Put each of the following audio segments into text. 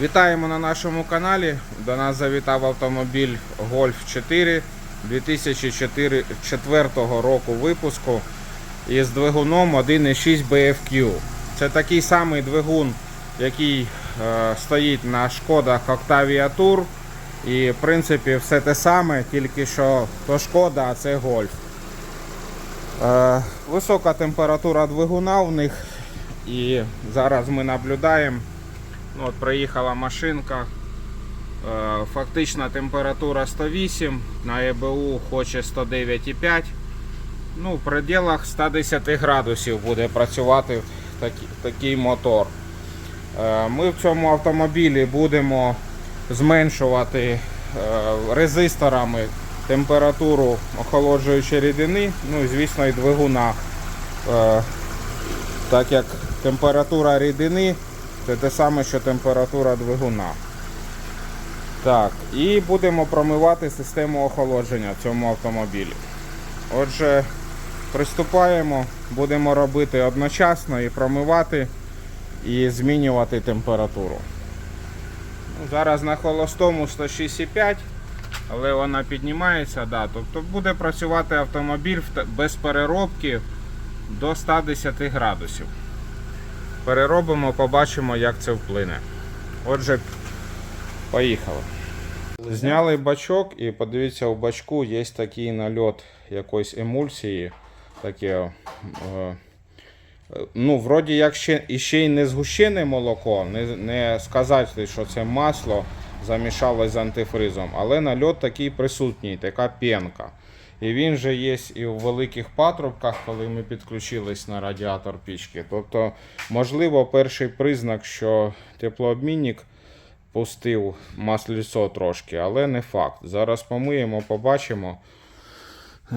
Вітаємо на нашому каналі. До нас завітав автомобіль Golf 4 2004 року випуску із двигуном 1.6 BFQ. Це такий самий двигун, який е, стоїть на шкодах Octavia Tour. І в принципі все те саме, тільки що то шкода, а це Golf. Е, висока температура двигуна в них. І зараз ми наблюдаємо. Ну, от приїхала машинка. Е, Фактична температура 108, на ЕБУ хоче 109,5. Ну, в пределах 110 градусів буде працювати такий, такий мотор. Е, Ми в цьому автомобілі будемо зменшувати е, резисторами температуру охолоджуючої рідини, ну і звісно і двигуна. Так як температура рідини це те саме, що температура двигуна. Так, і будемо промивати систему охолодження в цьому автомобілі. Отже, приступаємо, будемо робити одночасно і промивати, і змінювати температуру. Ну, зараз на холостому 106,5, але вона піднімається, да, тобто буде працювати автомобіль без переробки до 110 градусів. Переробимо, побачимо, як це вплине. Отже, поїхали. Зняли бачок і подивіться, у бачку є такий нальот якоїсь емульсії. Таке, е, ну, вроді як ще, ще й не згущене молоко, не, не сказати, що це масло замішалось з антифризом, але нальот такий присутній, така пенка. І він же є і у великих патрубках, коли ми підключились на радіатор пічки. Тобто, можливо, перший признак, що теплообмінник пустив масліцо трошки, але не факт. Зараз помиємо, побачимо.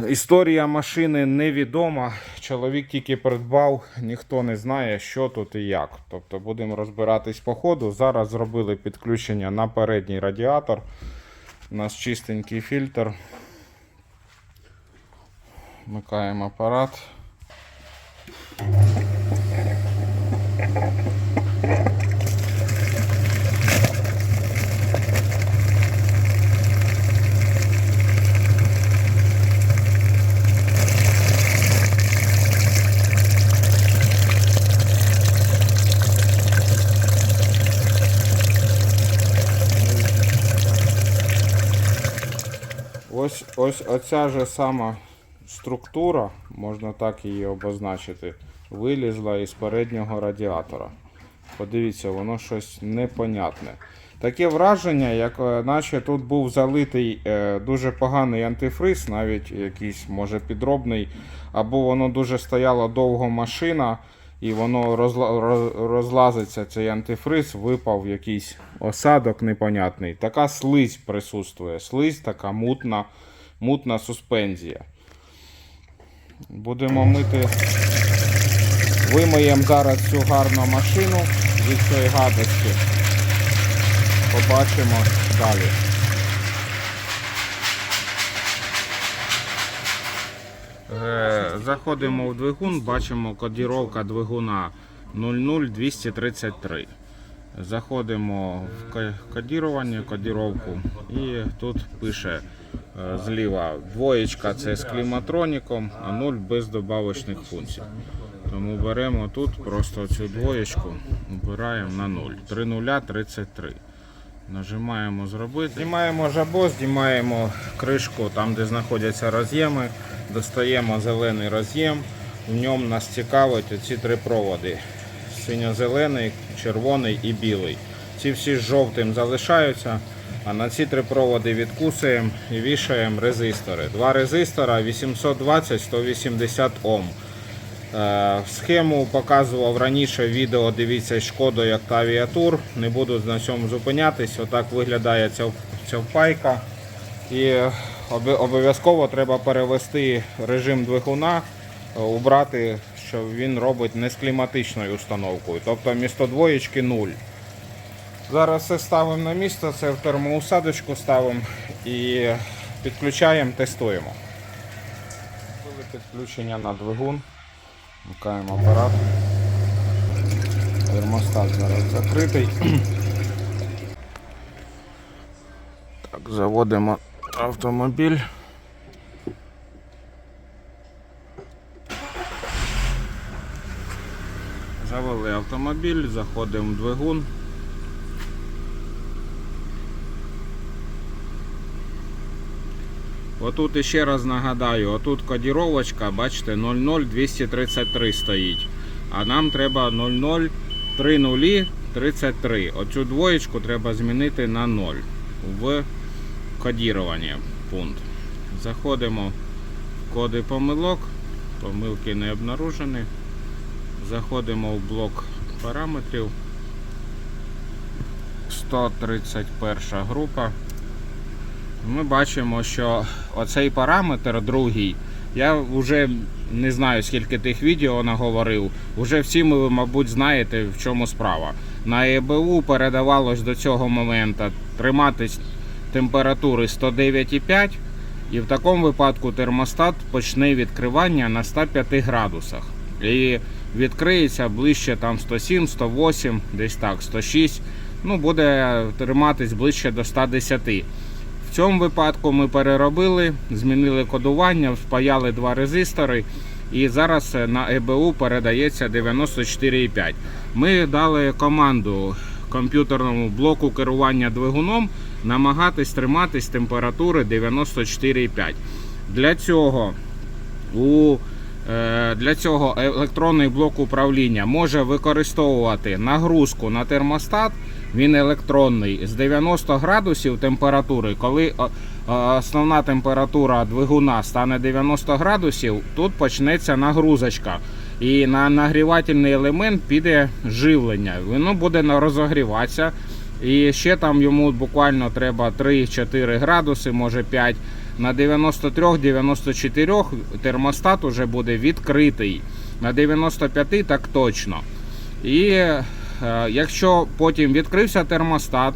Історія машини невідома. Чоловік тільки придбав, ніхто не знає, що тут і як. Тобто будемо розбиратись по ходу. Зараз зробили підключення на передній радіатор. У нас чистенький фільтр. Вмикаємо апарат. Ось, ось оця же сама структура, можна так її обозначити, вилізла із переднього радіатора. Подивіться, воно щось непонятне. Таке враження, як е, наче тут був залитий е, дуже поганий антифриз, навіть якийсь, може, підробний, або воно дуже стояла довго машина, і воно розла, розлазиться цей антифриз, випав якийсь осадок непонятний. Така слизь присутствує. Слизь така мутна, мутна суспензія. Будемо мити. Вимиємо зараз цю гарну машину від цієї гадості. Побачимо далі. Е, Заходимо в двигун, бачимо кодіровка двигуна 00233. Заходимо в кодірування, кодіровку і тут пише зліва двоєчка це з кліматроніком, а 0 без добавочних функцій. Тому беремо тут просто цю двоєчку, обираємо на 0. 3033. Нажимаємо зробити. Знімаємо жабо, знімаємо кришку там, де знаходяться роз'єми. Достаємо зелений роз'єм. В ньому нас цікавить оці три проводи: синьо-зелений, червоний і білий. Ці всі з жовтим залишаються. А на ці три проводи відкусуємо і вішаємо резистори. Два резистора 820-180 Ом. Е, Схему показував раніше відео. Дивіться шкоду як Octavia Не буду на цьому зупинятись. Отак виглядає ця, ця впайка. І обов'язково треба перевести режим двигуна, е, убрати, що він робить не з кліматичною установкою. Тобто місто двоєчки 0. Зараз все ставимо на місце, це в термоусадочку ставимо і підключаємо, тестуємо. Зробили підключення на двигун. Вмикаємо апарат. Термостат зараз закритий. Заводимо автомобіль. Завели автомобіль, заходимо в двигун. Отут іще раз нагадаю, отут кодіровочка, бачите, 00233 стоїть. А нам треба 003033. Оцю двоєчку треба змінити на 0 в кодірування пункт. Заходимо в коди помилок. Помилки не обнаружені. Заходимо в блок параметрів. 131 група. Ми бачимо, що оцей параметр другий. Я вже не знаю, скільки тих відео наговорив. Уже всі ви, мабуть, знаєте, в чому справа. На ЕБУ передавалось до цього моменту триматись температури 109,5 і в такому випадку термостат почне відкривання на 105 градусах. І відкриється ближче там 107, 108, десь так, 106. Ну, буде триматись ближче до 110. В цьому випадку ми переробили, змінили кодування, впаяли два резистори. І зараз на ЕБУ передається 94,5. Ми дали команду комп'ютерному блоку керування двигуном намагатись триматись температури 94,5. Для цього у е, для цього електронний блок управління може використовувати нагрузку на термостат. Він електронний з 90 градусів температури. Коли основна температура двигуна стане 90 градусів, тут почнеться нагрузочка. І на нагрівательний елемент піде живлення. Воно буде розогріватися. І ще там йому буквально треба 3-4 градуси, може 5. На 93-94 термостат уже буде відкритий. На 95 так точно. І е, якщо потім відкрився термостат,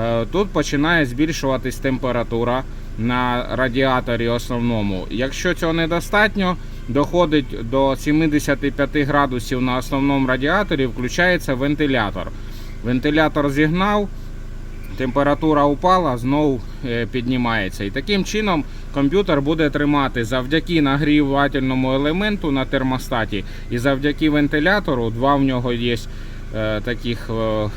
е, тут починає збільшуватись температура на радіаторі основному. Якщо цього недостатньо, доходить до 75 градусів на основному радіаторі, включається вентилятор. Вентилятор зігнав, температура упала, знову е, піднімається. І таким чином комп'ютер буде тримати завдяки нагрівательному елементу на термостаті і завдяки вентилятору. Два в нього є е, таких е,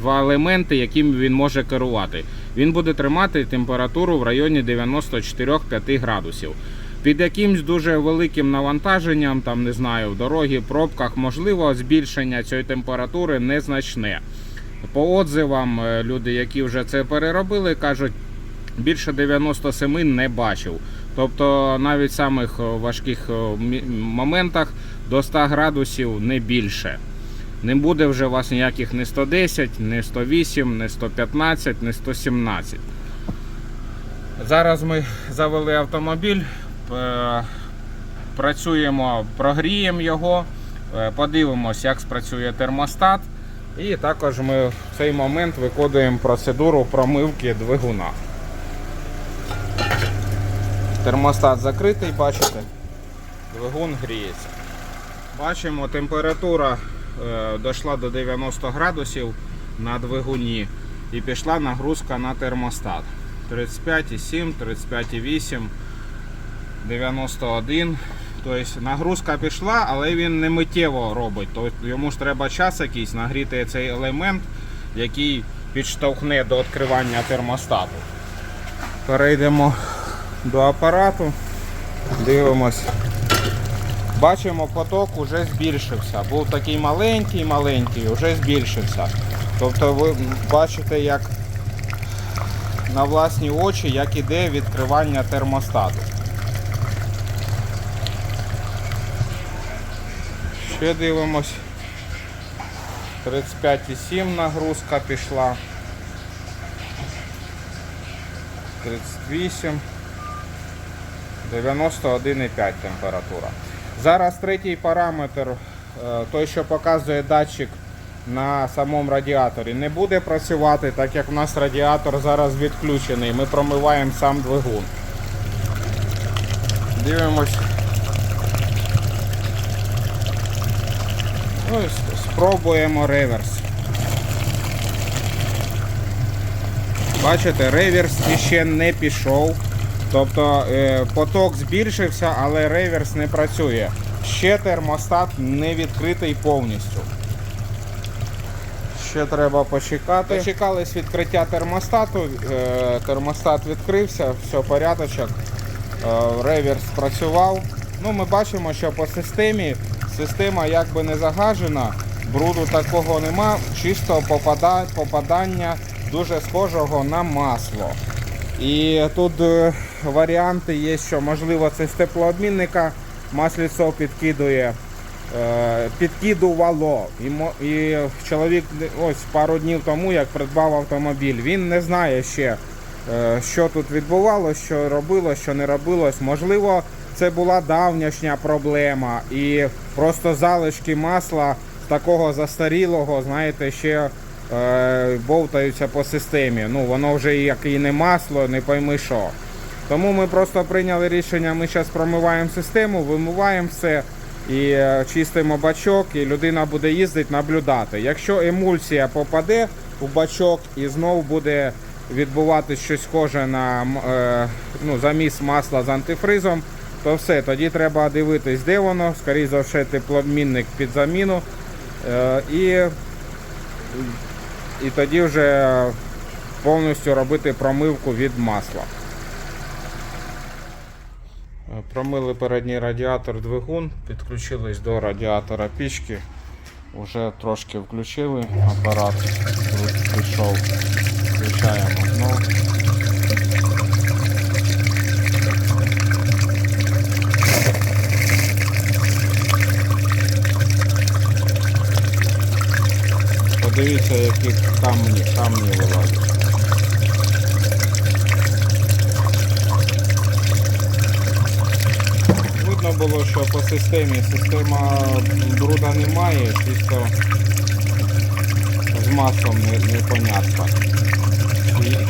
два елементи, якими він може керувати. Він буде тримати температуру в районі 94-5 градусів. Під якимсь дуже великим навантаженням, там не знаю, в дорогі, пробках, можливо, збільшення цієї температури незначне. По отзивам, е, люди, які вже це переробили, кажуть, більше 97 не бачив. Тобто навіть в самих е, важких е, моментах до 100 градусів не більше. Не буде вже у вас ніяких не 110, не 108, не 115, не 117. Зараз ми завели автомобіль, працюємо, прогріємо його, подивимось, як спрацює термостат. І також ми в цей момент виконуємо процедуру промивки двигуна. Термостат закритий, бачите? Двигун гріється. Бачимо, температура е, дійшла до 90 градусів на двигуні і пішла нагрузка на термостат. 35,7, 35,8, 91. Тобто нагрузка пішла, але він не миттєво робить. Тобто йому ж треба час якийсь нагріти цей елемент, який підштовхне до відкривання термостату. Перейдемо до апарату, дивимось. Бачимо, поток вже збільшився. Був такий маленький, маленький, вже збільшився. Тобто ви бачите, як на власні очі, як іде відкривання термостату. Ще дивимось. 35,7 нагрузка пішла. 38. 91,5 температура. Зараз третій параметр, е, той, що показує датчик на самому радіаторі, не буде працювати, так як у нас радіатор зараз відключений. Ми промиваємо сам двигун. Дивимось. Ну, спробуємо реверс. Бачите, реверс ще не пішов. Тобто е, поток збільшився, але реверс не працює. Ще термостат не відкритий повністю. Ще треба почекати. Дочекались відкриття термостату. е, Термостат відкрився, все порядочок. Е, Реверс працював. Ну, ми бачимо, що по системі система якби не загажена, бруду такого нема, чисто попада- попадання дуже схожого на масло. І тут е, варіанти є, що можливо це з теплообмінника масліцо підкидує. Е, Підкидувало. І чоловік ось пару днів тому, як придбав автомобіль, він не знає ще, е, що тут відбувалося, що робилось, що не робилось. Можливо, це була давнішня проблема і просто залишки масла такого застарілого, знаєте, ще е, бовтаються по системі. Ну, воно вже як і не масло, не пойми що. Тому ми просто прийняли рішення, ми зараз промиваємо систему, вимиваємо все і е, чистимо бачок, і людина буде їздити, наблюдати. Якщо емульсія попаде у бачок і знов буде відбуватися щось схоже на е, ну, заміс масла з антифризом, то все, тоді треба дивитись, де воно, скоріше за все, теплообмінник під заміну. Е, і, і тоді вже повністю робити промивку від масла. Е, Промили передній радіатор двигун, підключились до радіатора пічки. Уже трошки включили апарат, пішов, включаємо знову. Подивіться, які камні, камні вилазять. Видно було, що по системі система бруда немає, чисто з маслом непонятно.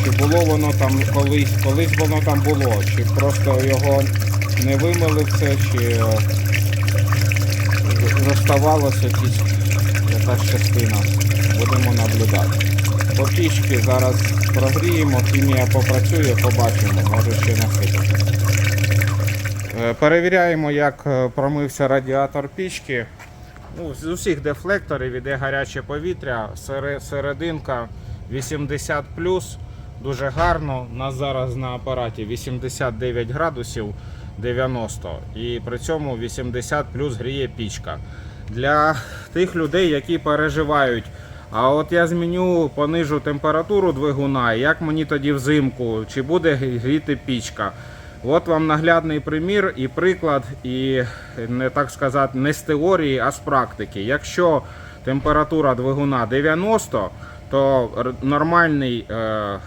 Чи було воно там колись, колись воно там було, чи просто його не вимили все, чи е, заставалося якась частина. Будемо наблюдати. По пічки зараз прогріємо, хімія попрацює, побачимо, може ще насипати. Е, Перевіряємо, як е, промився радіатор пічки. Ну, з усіх дефлекторів іде гаряче повітря, серединка 80 дуже гарно. У нас зараз на апараті 89 градусів 90 і при цьому 80 плюс гріє пічка. Для тих людей, які переживають. А от я зміню, понижу температуру двигуна, як мені тоді взимку, чи буде гріти пічка. От вам наглядний примір і приклад, і не так сказати, не з теорії, а з практики. Якщо температура двигуна 90, то нормальний е, е,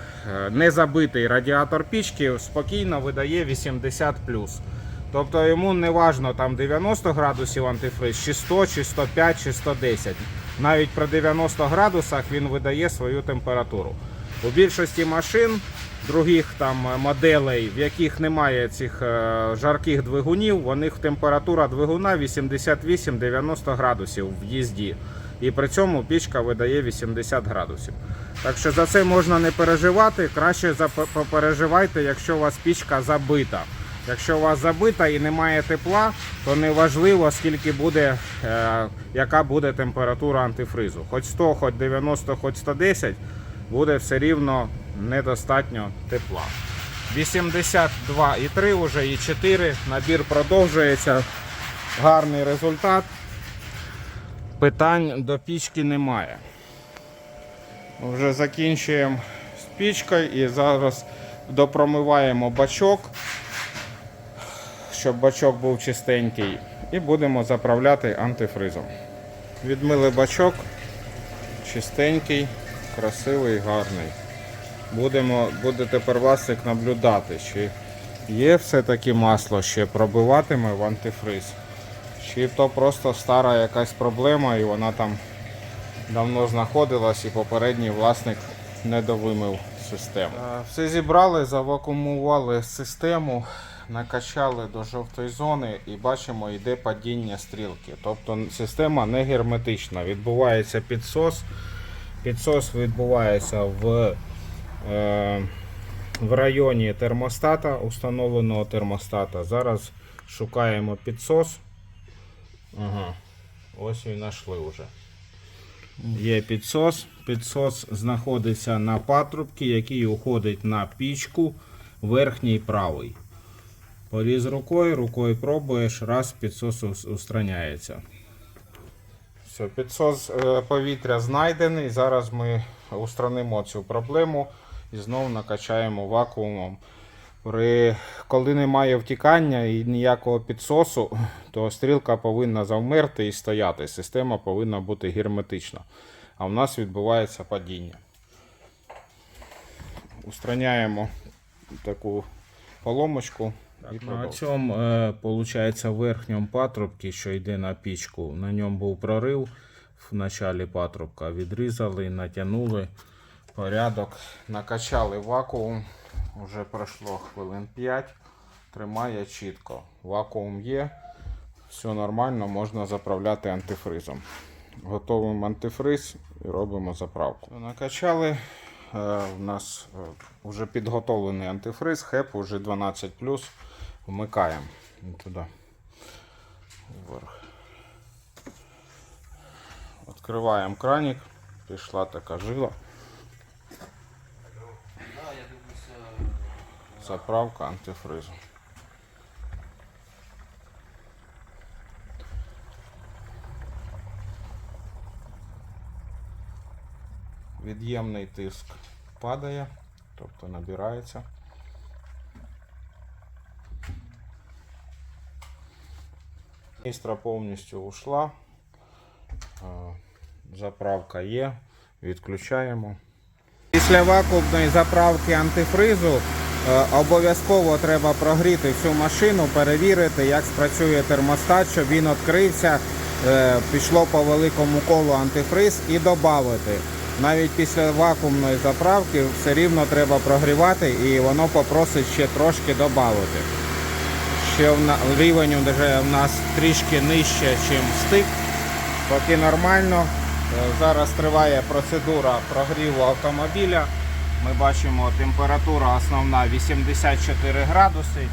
незабитий радіатор пічки спокійно видає 80 Тобто йому не важно там 90 градусів антифриз, чи 100, чи 105, чи 110. Навіть при 90 градусах він видає свою температуру. У більшості машин других там моделей, в яких немає цих е, жарких двигунів, у них температура двигуна 88-90 градусів в їзді. І при цьому пічка видає 80 градусів. Так що за це можна не переживати. Краще попереживайте, якщо у вас пічка забита. Якщо у вас забита і немає тепла, то не важливо, скільки буде, е, яка буде температура антифризу. Хоч 100, хоч 90, хоч 110, буде все рівно недостатньо тепла. 82,3 вже і 4. Набір продовжується. Гарний результат. Питань до пічки немає. Вже закінчуємо з пічкою і зараз допромиваємо бачок, щоб бачок був чистенький. І будемо заправляти антифризом. Відмили бачок, чистенький, красивий, гарний. Будемо, буде тепер Васик наблюдати, чи є все-таки масло ще пробиватиме в антифриз. Чи то просто стара якась проблема і вона там давно знаходилась і попередній власник не довимив систему. Е, Все зібрали, завакумували систему, накачали до жовтої зони і бачимо, йде падіння стрілки. Тобто система не герметична. Відбувається підсос. Підсос відбувається в е, в районі термостата, установленого термостата. Зараз шукаємо підсос. Ага, ось і знайшли вже. Є підсос. Підсос знаходиться на патрубці, який уходить на пічку верхній правий. Поріз рукою, рукою пробуєш, раз підсос устраняється. Все, підсос е, повітря знайдений. Зараз ми устранимо цю проблему і знову накачаємо вакуумом. При, коли немає втікання і ніякого підсосу, то стрілка повинна завмерти і стояти. Система повинна бути герметична. А в нас відбувається падіння. Устраняємо таку поломочку. І на цьому, е, получається, верхньому патрубці, що йде на пічку, на ньому був прорив в началі патрубка. Відрізали, натягнули. Порядок. Накачали вакуум. Уже пройшло хвилин 5. Тримає чітко. Вакуум є. Все нормально, можна заправляти антифризом. Готовимо антифриз і робимо заправку. Накачали. Е, У нас вже підготовлений антифриз, хеп уже 12 Вмикаємо туди. Вверх. Відкриваємо краник. Пішла така жила. Заправка антифризу. Від'ємний тиск падає, тобто набирається. Містра повністю ушла. Е, Заправка є. Відключаємо. Після вакуумної заправки антифризу е, обов'язково треба прогріти всю машину, перевірити, як спрацює термостат, щоб він відкрився, е, пішло по великому колу антифриз і додати. Навіть після вакуумної заправки все рівно треба прогрівати і воно попросить ще трошки додати. Ще рівень вже в нас трішки нижче, ніж стик. Поки нормально. Е, Зараз триває процедура прогріву автомобіля. Ми бачимо температура основна 84 градуси.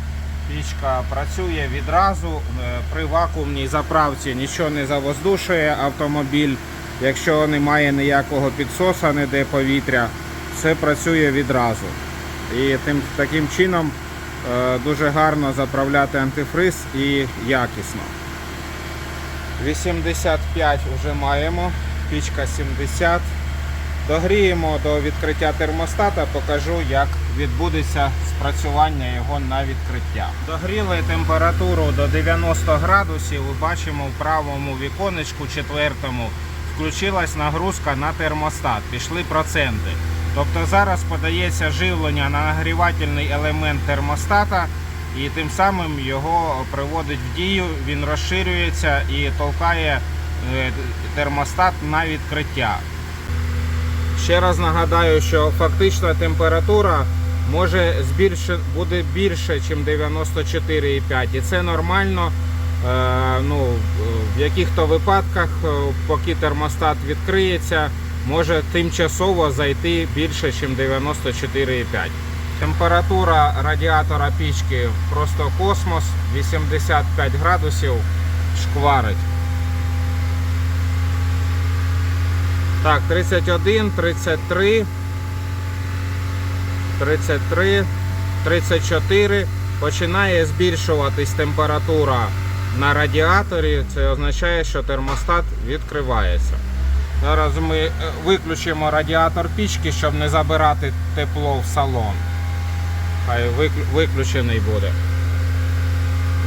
Пічка працює відразу. Е, При вакуумній заправці нічого не завоздушує автомобіль. Якщо немає ніякого підсоса, ніде повітря, все працює відразу. І тим, таким чином дуже гарно заправляти антифриз і якісно. 85 вже маємо, пічка 70. Догріємо до відкриття термостата, покажу, як відбудеться спрацювання його на відкриття. Догріли температуру до 90 градусів. Ви бачимо в правому віконечку четвертому включилась нагрузка на термостат. Пішли проценти. Тобто зараз подається живлення на нагрівательний елемент термостата і тим самим його приводить в дію, він розширюється і толкає е, термостат на відкриття. Ще раз нагадаю, що фактична температура може збільши, буде більше, ніж 94,5. І це нормально. Е, ну, в яких-то випадках, е, поки термостат відкриється, може тимчасово зайти більше, ніж 94,5. Температура радіатора пічки просто космос, 85 градусів шкварить. Так, 31, 33, 33, 34. Починає збільшуватись температура на радіаторі. Це означає, що термостат відкривається. Зараз ми е, виключимо радіатор пічки, щоб не забирати тепло в салон. Хай виключений буде.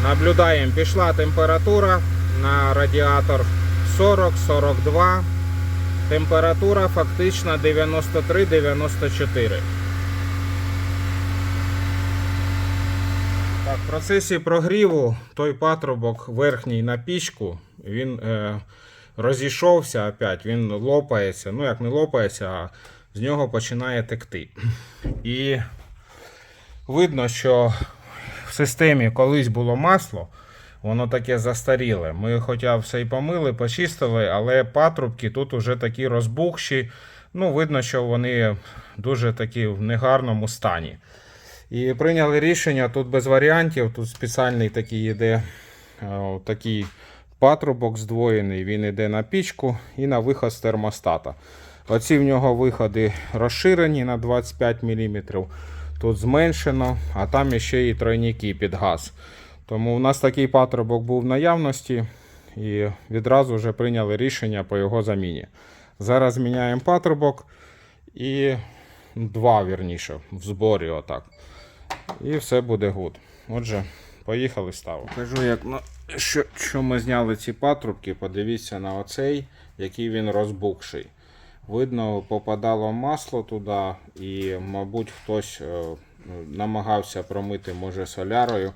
Наблюдаємо, пішла температура на радіатор 40-42. Температура фактично 93-94. Так, в процесі прогріву той патрубок верхній на пічку, він е, розійшовся опять, він лопається. Ну, як не лопається, а з нього починає текти. І видно, що в системі колись було масло, воно таке застаріле. Ми хоча все і помили, почистили, але патрубки тут уже такі розбухші, Ну, видно, що вони дуже такі в негарному стані. І прийняли рішення тут без варіантів. Тут спеціальний такий йде е, такий патрубок здвоєний. Він йде на пічку і на виход з термостата. Оці в нього виходи розширені на 25 мм. Тут зменшено, а там ще і тройники під газ. Тому у нас такий патрубок був в наявності і відразу вже прийняли рішення по його заміні. Зараз міняємо патрубок і два вірніше в зборі отак. І все буде гуд. Отже, поїхали ставимо. Кажу, як на що, що ми зняли ці патрубки, подивіться на оцей, який він розбухший. Видно, попадало масло туди, і, мабуть, хтось е, намагався промити, може, солярою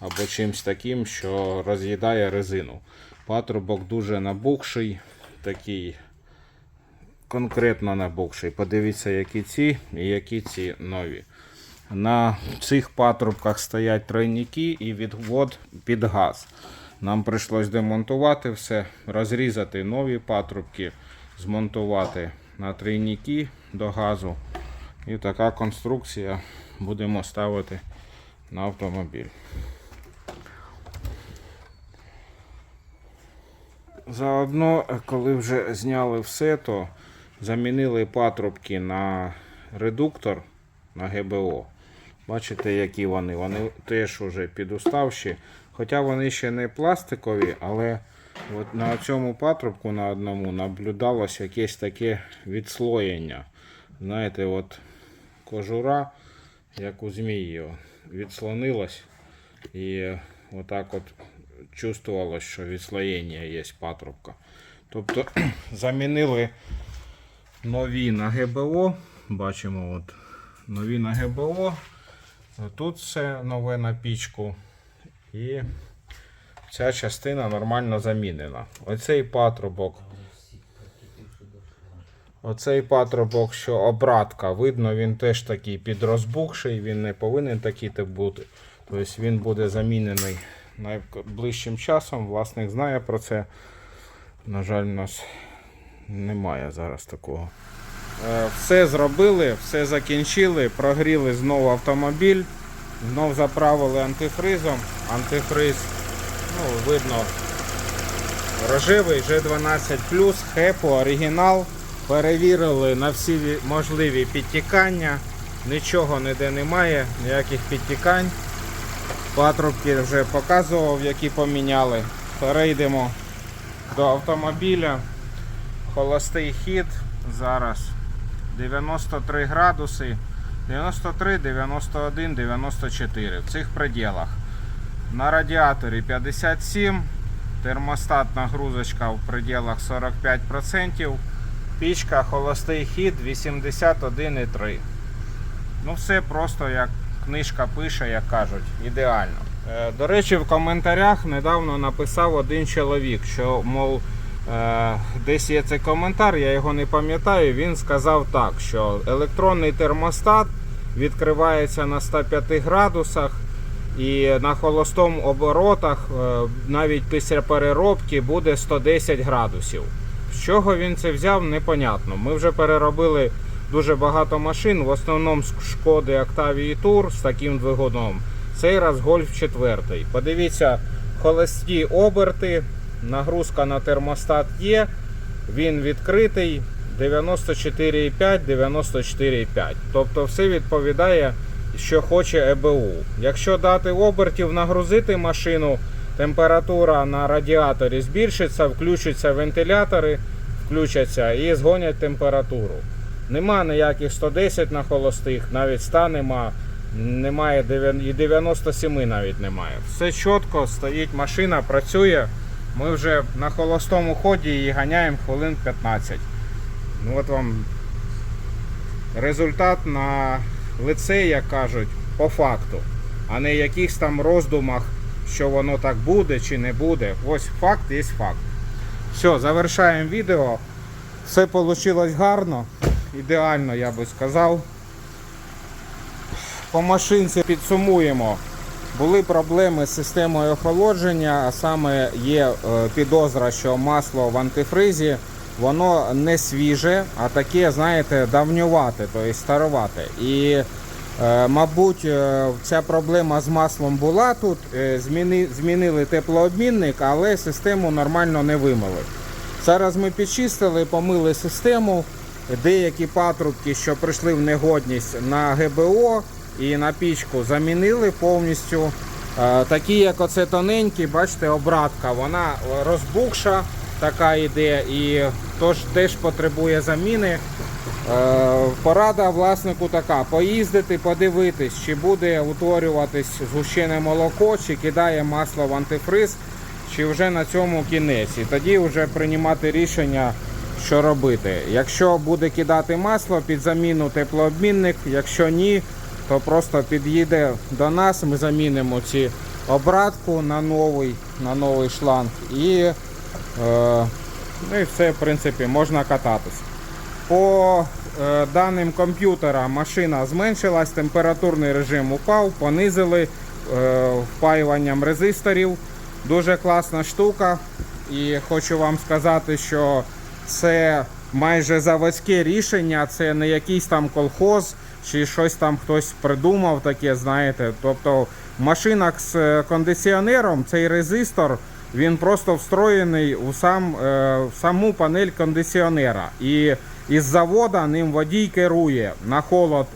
або чимось таким, що роз'їдає резину. Патрубок дуже набухший, такий конкретно набухший. Подивіться, які ці і які ці нові. На цих патрубках стоять тройники і відвод під газ. Нам прийшлось демонтувати все, розрізати нові патрубки, змонтувати на тройники до газу. І така конструкція будемо ставити на автомобіль. Заодно, коли вже зняли все, то замінили патрубки на редуктор на ГБО. Бачите, які вони. Вони теж уже підуставші. Хоча вони ще не пластикові, але от на цьому патрубку на одному наблюдалося якесь таке відслоєння. Знаєте, от кожура, як у змії, відслонилась. І отак от чувствувалось, що відслоєння є патрубка. Тобто замінили нові на ГБО. Бачимо, от нові на ГБО. Тут все нове на пічку. І ця частина нормально замінена. Оцей патрубок. Оцей патрубок, що обратка, видно, він теж такий підрозбухший, він не повинен такий так бути. Тобто він буде замінений найближчим часом. Власник знає про це. На жаль, у нас немає зараз такого. Е, Все зробили, все закінчили, прогріли знову автомобіль, знов заправили антифризом. Антифриз, ну, видно, рожевий G12 хепу, оригінал. Перевірили на всі можливі підтікання. Нічого ніде немає, ніяких підтікань. Патрубки вже показував, які поміняли. Перейдемо до автомобіля. Холостий хід зараз 93 градуси, 93, 91, 94 в цих пределах. На радіаторі 57, термостатна грузочка в пределах 45%, пічка холостий хід 81,3. Ну все просто як книжка пише, як кажуть, ідеально. Е, До речі, в коментарях недавно написав один чоловік, що, мов, десь є цей коментар, я його не пам'ятаю. Він сказав так, що електронний термостат відкривається на 105 градусах і на холостому оборотах, е, навіть після переробки, буде 110 градусів. З чого він це взяв, непонятно. Ми вже переробили дуже багато машин, в основному з шкоди Octavia Tour з таким двигуном. Цей раз Golf 4. Подивіться, холості оберти, нагрузка на термостат є, він відкритий 94,5, 94,5. Тобто все відповідає, що хоче ЕБУ. Якщо дати обертів, нагрузити машину, температура на радіаторі збільшиться, включаться вентилятори, включаться і згонять температуру. Нема ніяких 110 на холостих, навіть 100 нема, немає і 97 навіть немає. Все чітко, стоїть машина, працює. Ми вже на холостому ході її ганяємо хвилин 15. Ну от вам результат на лице, як кажуть, по факту, а не якихось там роздумах, що воно так буде чи не буде. Ось факт є факт. Все, завершаємо відео. Все вийшло гарно, ідеально, я би сказав. По машинці підсумуємо. Були проблеми з системою охолодження, а саме є е, підозра, що масло в антифризі воно не свіже, а таке, знаєте, давнювате, тобто старовате. І, е, мабуть, е, ця проблема з маслом була тут. Змінили теплообмінник, але систему нормально не вимили. Зараз ми підчистили, помили систему. Деякі патрубки, що прийшли в негодність на ГБО і на пічку, замінили повністю. Такі, як оце тоненькі, бачите, обратка, вона розбухша, така йде, і тож теж потребує заміни. Е, Порада власнику така: поїздити, подивитись, чи буде утворюватись згущене молоко, чи кидає масло в антифриз, чи вже на цьому кінець. І тоді вже приймати рішення, що робити. Якщо буде кидати масло під заміну теплообмінник, якщо ні, то просто під'їде до нас, ми замінимо ці обратку на новий, на новий шланг і, е, ну і все, в принципі, можна кататись. По е, даним комп'ютера машина зменшилась, температурний режим упав, понизили е, впаюванням резисторів. Дуже класна штука. І хочу вам сказати, що це майже заводське рішення, це не якийсь там колхоз чи щось там хтось придумав таке, знаєте. Тобто в машинах з е, кондиціонером цей резистор він просто встроєний у сам, е, в саму панель кондиціонера. І із завода ним водій керує на холод.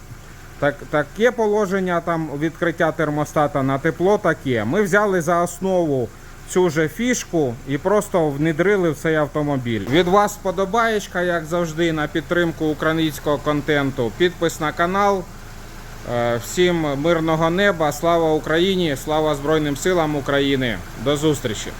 Так, таке положення там відкриття термостата на тепло таке. Ми взяли за основу цю же фішку і просто внедрили в цей автомобіль. Від вас сподобаєчка, як завжди, на підтримку українського контенту. Підпис на канал. Е, Всім мирного неба, слава Україні, слава Збройним силам України. До зустрічі!